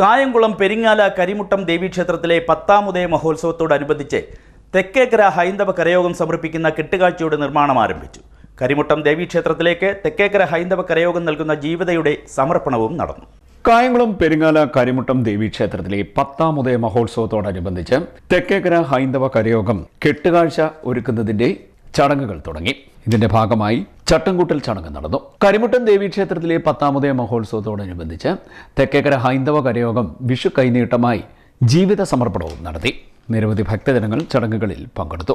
കായംകുളം പെരിങ്ങാല കരിമുട്ടം ദേവീക്ഷേത്രത്തിലെ പത്താമുദയ മഹോത്സവത്തോടനുബന്ധിച്ച് തെക്കേക്കര ഹൈന്ദവ കരയോഗം സമർപ്പിക്കുന്ന കെട്ടുകാഴ്ചയുടെ നിർമ്മാണം ആരംഭിച്ചു. കരിമുട്ടം ദേവീക്ഷേത്രത്തിലേക്ക് തെക്കേക്കര ഹൈന്ദവ കരയോഗം നൽകുന്ന ജീവിതയുടെ സമർപ്പണവും നടന്നു. കായംകുളം പെരിങ്ങാല കരിമുട്ടം ദേവീക്ഷേത്രത്തിലെ പത്താം ഉദയ മഹോത്സവത്തോടനുബന്ധിച്ച് തെക്കേക്കര ഹൈന്ദവ കരയോഗം കെട്ടുകാഴ്ച ഒരുക്കുന്നതിന്റെ ചടങ്ങുകൾ തുടങ്ങി. ഇതിന്റെ ഭാഗമായി ചട്ടംകൂട്ടൽ ചടങ്ങ് നടന്നു. കരിമുട്ടൻ ദേവീക്ഷേത്രത്തിലെ പത്താമതയ മഹോത്സവത്തോടനുബന്ധിച്ച് തെക്കേക്കര ഹൈന്ദവ കരയോഗം വിഷു കൈനീട്ടമായി ജീവിത സമർപ്പണവും നടത്തി. നിരവധി ഭക്തജനങ്ങൾ ചടങ്ങുകളിൽ പങ്കെടുത്തു.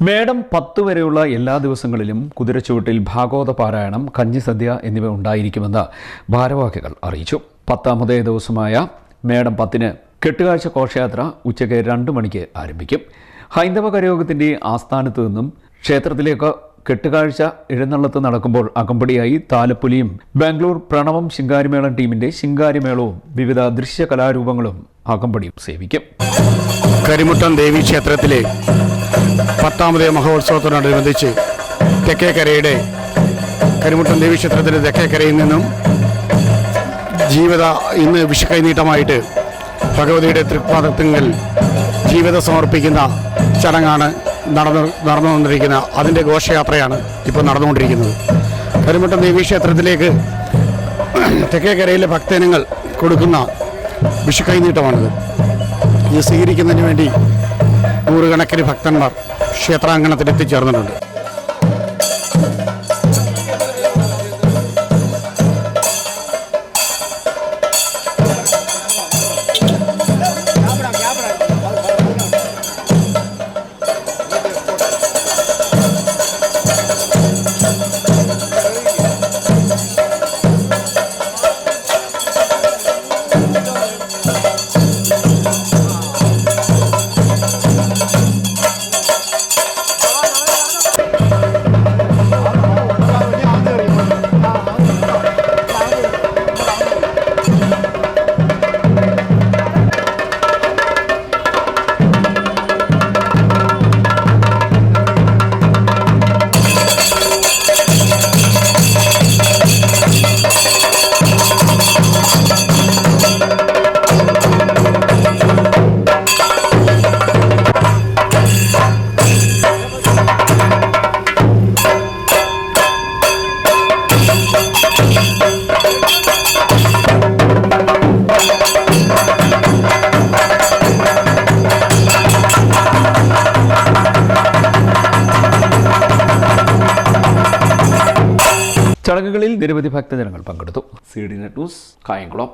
മേടം പത്ത് വരെയുള്ള എല്ലാ ദിവസങ്ങളിലും കുതിരച്ചുവട്ടിൽ ഭാഗവത പാരായണം കഞ്ഞിസദ്യ എന്നിവ ഉണ്ടായിരിക്കുമെന്ന് ഭാരവാഹികൾ അറിയിച്ചു. പത്താമതേ ദിവസമായ മേടം പത്തിന് കെട്ടുകാഴ്ച ഘോഷയാത്ര ഉച്ചയ്ക്ക് രണ്ട് മണിക്ക് ആരംഭിക്കും. ഹൈന്ദവ കരയോഗത്തിന്റെ ആസ്ഥാനത്ത് നിന്നും ക്ഷേത്രത്തിലേക്ക് കെട്ടുകാഴ്ച എഴുന്നള്ളത്ത് നടക്കുമ്പോൾ അകമ്പടിയായി താലപ്പൊലിയും ബാംഗ്ലൂർ പ്രണവം ശിങ്കാരിമേളം ടീമിന്റെ ശിങ്കാരിമേളവും വിവിധ ദൃശ്യ കലാരൂപങ്ങളും അകമ്പടിയും സേവിക്കും. കരിമുട്ടം ദേവി ക്ഷേത്രത്തിലെ പത്താമത് മഹോത്സവത്തോടനുബന്ധിച്ച് തെക്കേക്കരയുടെ കരിമുട്ടം ദേവി ക്ഷേത്രത്തിലെ തെക്കേക്കരയിൽ നിന്നും ജീവിത ഇന്ന് വിഷുക്കൈനീട്ടമായിട്ട് ഭഗവതിയുടെ തൃപ്പാദത്തിങ്കൽ ജീവിതം സമർപ്പിക്കുന്ന ചടങ്ങാണ് നടന്നു നടന്നു വന്നിരിക്കുന്ന അതിന്റെ ഘോഷയാത്രയാണ് ഇപ്പോൾ നടന്നുകൊണ്ടിരിക്കുന്നത്. കരിമുട്ടം ദേവി ക്ഷേത്രത്തിലേക്ക് തെക്കേക്കരയിലെ ഭക്തജനങ്ങൾ കൊടുക്കുന്ന വിഷുക്കൈനീട്ടമാണിത് ഇത് സ്വീകരിക്കുന്നതിന് വേണ്ടി നൂറുകണക്കിന് ഭക്തന്മാർ ക്ഷേത്രാങ്കണത്തിൽ എത്തിച്ചേർന്നിട്ടുണ്ട് ചടങ്ങുകളിൽ നിരവധി ഭക്തജനങ്ങൾ പങ്കെടുത്തു. C D net news Kayamkulam.